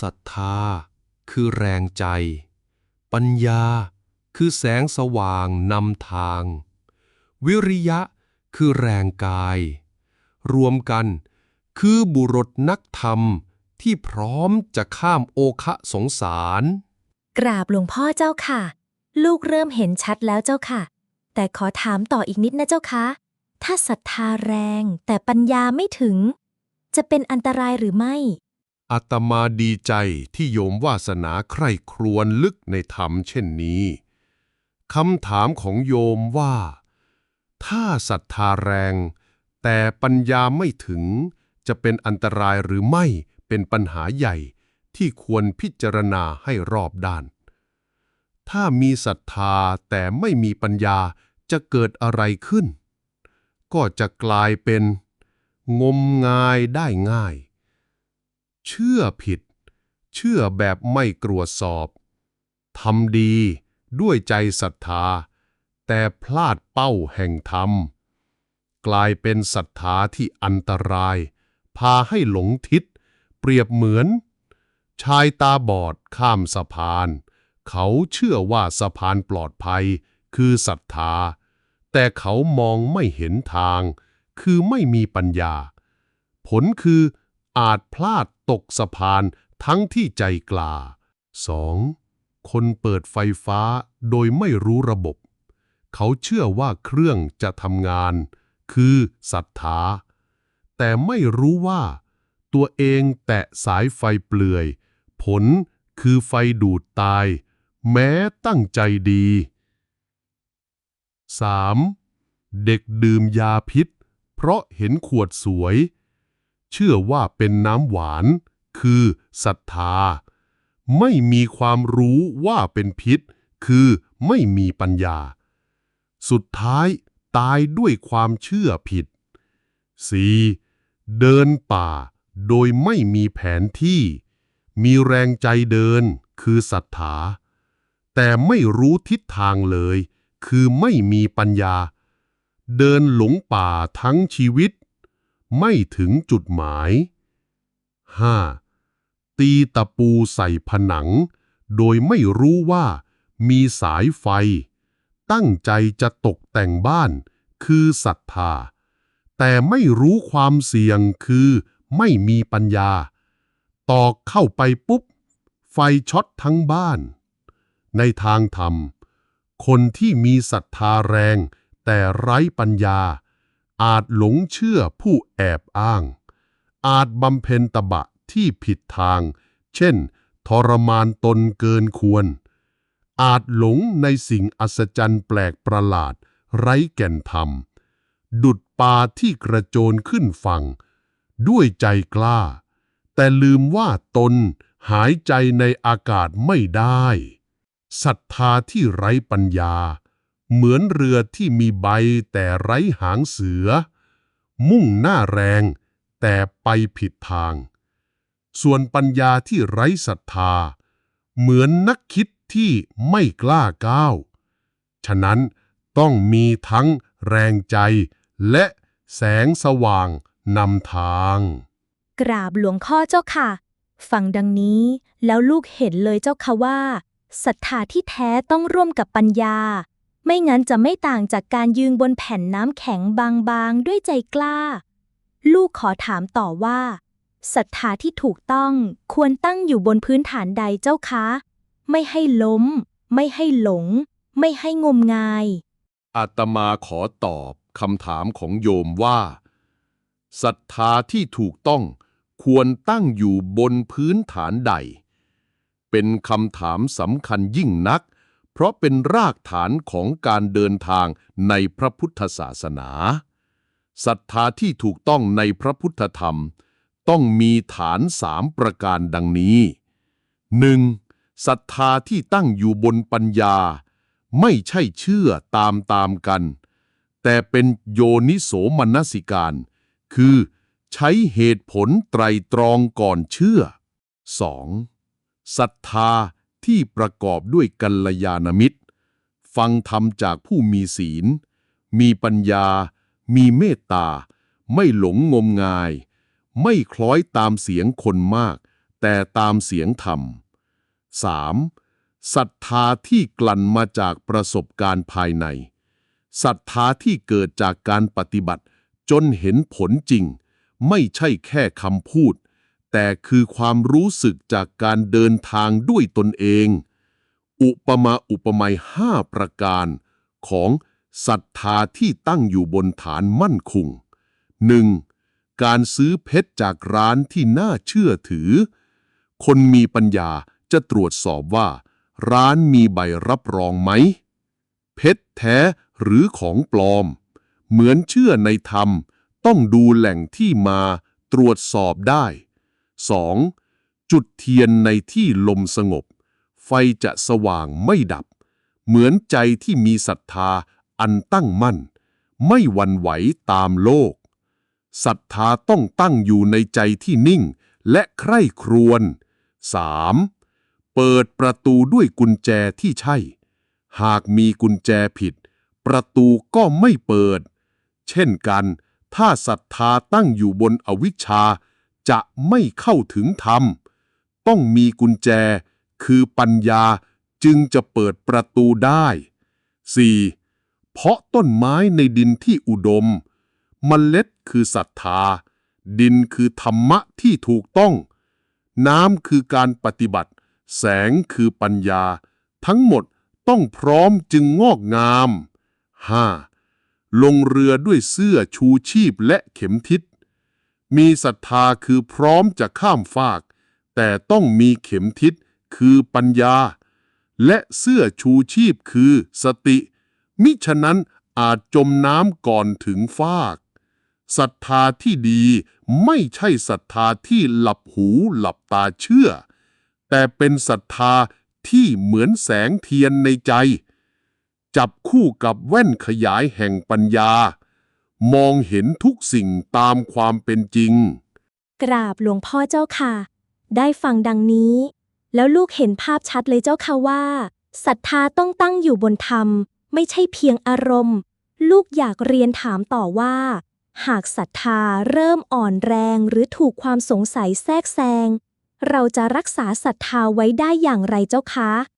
ศรัทธา คือแรงใจ ปัญญา คือแสงสว่างนำทาง วิริยะ คือแรงกาย รวมกัน คือบุรุษนักธรรมที่พร้อมจะข้ามโอคะสงสาร กราบหลวงพ่อเจ้าค่ะ ลูกเริ่มเห็นชัดแล้วเจ้าค่ะ แต่ขอถามต่ออีกนิดนะเจ้าคะ ถ้าศรัทธาแรงแต่ปัญญาไม่ถึง จะเป็นอันตรายหรือไม่ อาตมาดีใจที่โยมวาสนาใคร่ครวญลึกในธรรมเช่นนี้คำถามของโยมว่า ถ้าศรัทธาแรง แต่ปัญญาไม่ถึง จะเป็นอันตรายหรือไม่เป็นปัญหาใหญ่ที่ควรพิจารณาให้รอบด้าน ถ้ามีศรัทธาแต่ไม่มีปัญญาจะเกิดอะไรขึ้น ก็จะกลายเป็น งมงายได้ง่าย เชื่อผิด เชื่อแบบไม่ตรวจสอบทำดีด้วยใจศรัทธา แต่พลาดเป้าแห่งธรรม กลายเป็นศรัทธาที่อันตราย พาให้หลงทิศ เปรียบเหมือน ชายตาบอดข้ามสะพาน เขาเชื่อว่าสะพานปลอดภัย คือศรัทธา แต่เขามองไม่เห็นทาง คือไม่มีปัญญา ผลคือ อาจพลาดตกสะพานทั้งที่ใจกล้า 2. คนเปิดไฟฟ้าโดยไม่รู้ระบบ เขาเชื่อว่าเครื่องจะทำงาน คือศรัทธา แต่ไม่รู้ว่า ตัวเองแตะสายไฟเปลือย ผลคือไฟดูดตาย แม้ตั้งใจดี 3. เด็กดื่มยาพิษ เพราะเห็นขวดสวย เชื่อว่าเป็นน้ำหวาน คือศรัทธา ไม่มีความรู้ว่าเป็นพิษ คือไม่มีปัญญา สุดท้ายตายด้วยความเชื่อผิด 4. เดินป่า โดยไม่มีแผนที่ มีแรงใจเดิน คือศรัทธา แต่ไม่รู้ทิศทางเลย คือไม่มีปัญญา เดินหลงป่าทั้งชีวิต ไม่ถึงจุดหมาย 5. ตีตะปูใส่ผนัง โดยไม่รู้ว่ามีสายไฟ ตั้งใจจะตกแต่งบ้าน คือศรัทธา แต่ไม่รู้ความเสี่ยงคือไม่มีปัญญา ตอกเข้าไปปุ๊บ ไฟช็อตทั้งบ้าน ในทางธรรม คนที่มีศรัทธาแรง แต่ไร้ปัญญา อาจหลงเชื่อผู้แอบอ้าง อาจบำเพ็ญตบะที่ผิดทาง เช่น ทรมานตนเกินควร อาจหลงในสิ่งอัศจรรย์แปลกประหลาด ไร้แก่นธรรม ดุดปลาที่กระโจนขึ้นฝั่ง ด้วยใจกล้า แต่ลืมว่าตนหายใจในอากาศไม่ได้ศรัทธาที่ไร้ปัญญา เหมือนเรือที่มีใบแต่ไร้หางเสือ มุ่งหน้าแรง แต่ไปผิดทาง ส่วนปัญญาที่ไร้ศรัทธา เหมือนนักคิดที่ไม่กล้าก้าว ฉะนั้นต้องมีทั้งแรงใจและแสงสว่างนำทาง กราบหลวงพ่อเจ้าค่ะ ฟังดังนี้แล้วลูกเห็นเลยเจ้าค่ะว่าศรัทธาที่แท้ต้องร่วมกับปัญญา ไม่งั้นจะไม่ต่างจากการยืนบนแผ่นน้ำแข็งบางๆ ด้วยใจกล้า ลูกขอถามต่อว่าศรัทธาที่ถูกต้องควรตั้งอยู่บนพื้นฐานใดเจ้าคะ ไม่ให้ล้ม ไม่ให้หลง ไม่ให้งมงาย อาตมาขอตอบคำถามของโยมว่าศรัทธาที่ถูกต้องควรตั้งอยู่บนพื้นฐานใด เป็นคำถามสำคัญยิ่งนัก เพราะเป็นรากฐานของการเดินทางในพระพุทธศาสนาศรัทธาที่ถูกต้องในพระพุทธธรรม ต้องมีฐานสามประการดังนี้ 1. ศรัทธาที่ตั้งอยู่บนปัญญา ไม่ใช่เชื่อตามตามกัน แต่เป็นโยนิโสมนสิการ คือใช้เหตุผลไตรตรองก่อนเชื่อ 2. ศรัทธา ที่ประกอบด้วยกัลยาณมิตร ฟังธรรมจากผู้มีศีล มีปัญญา มีเมตตา ไม่หลงงมงาย ไม่คล้อยตามเสียงคนมาก แต่ตามเสียงธรรม 3. ศรัทธาที่กลั่นมาจากประสบการณ์ภายในศรัทธาที่เกิดจากการปฏิบัติจนเห็นผลจริง ไม่ใช่แค่คำพูด แต่คือความรู้สึกจากการเดินทางด้วยตนเอง อุปมาอุปไมยห้าประการของศรัทธาที่ตั้งอยู่บนฐานมั่นคง 1. การซื้อเพชรจากร้านที่น่าเชื่อถือ คนมีปัญญาจะตรวจสอบว่า ร้านมีใบรับรองไหม เพชรแท้หรือของปลอม เหมือนเชื่อในธรรม ต้องดูแหล่งที่มาตรวจสอบได้ 2. จุดเทียนในที่ลมสงบ ไฟจะสว่างไม่ดับ เหมือนใจที่มีศรัทธาอันตั้งมั่น ไม่หวันไหวตามโลกศรัทธาต้องตั้งอยู่ในใจที่นิ่ง และใคร่ครวญ 3. เปิดประตูด้วยกุญแจที่ใช่ หากมีกุญแจผิด ประตูก็ไม่เปิด เช่นกัน ถ้าศรัทธาตั้งอยู่บนอวิชชา จะไม่เข้าถึงธรรม ต้องมีกุญแจ คือปัญญาจึงจะเปิดประตูได้ 4. เพาะต้นไม้ในดินที่อุดมมเมล็ดคือศรัทธา ดินคือธรรมะที่ถูกต้อง น้ำคือการปฏิบัติ แสงคือปัญญา ทั้งหมดต้องพร้อมจึงงอกงาม 5. ลงเรือด้วยเสื้อชูชีพและเข็มทิศ มีศรัทธาคือพร้อมจะข้ามฟาก แต่ต้องมีเข็มทิศคือปัญญา และเสื้อชูชีพคือสติ มิฉะนั้นอาจจมน้ำก่อนถึงฟากศรัทธาที่ดีไม่ใช่ศรัทธาที่หลับหูหลับตาเชื่อ แต่เป็นศรัทธาที่เหมือนแสงเทียนในใจ จับคู่กับแว่นขยายแห่งปัญญา มองเห็นทุกสิ่งตามความเป็นจริง กราบหลวงพ่อเจ้าค่ะ ได้ฟังดังนี้ แล้วลูกเห็นภาพชัดเลยเจ้าค่ะว่าศรัทธาต้องตั้งอยู่บนธรรม ไม่ใช่เพียงอารมณ์ ลูกอยากเรียนถามต่อว่า หากศรัทธาเริ่มอ่อนแรงหรือถูกความสงสัยแทรกแซง เราจะรักษาศรัทธาไว้ได้อย่างไรเจ้าคะ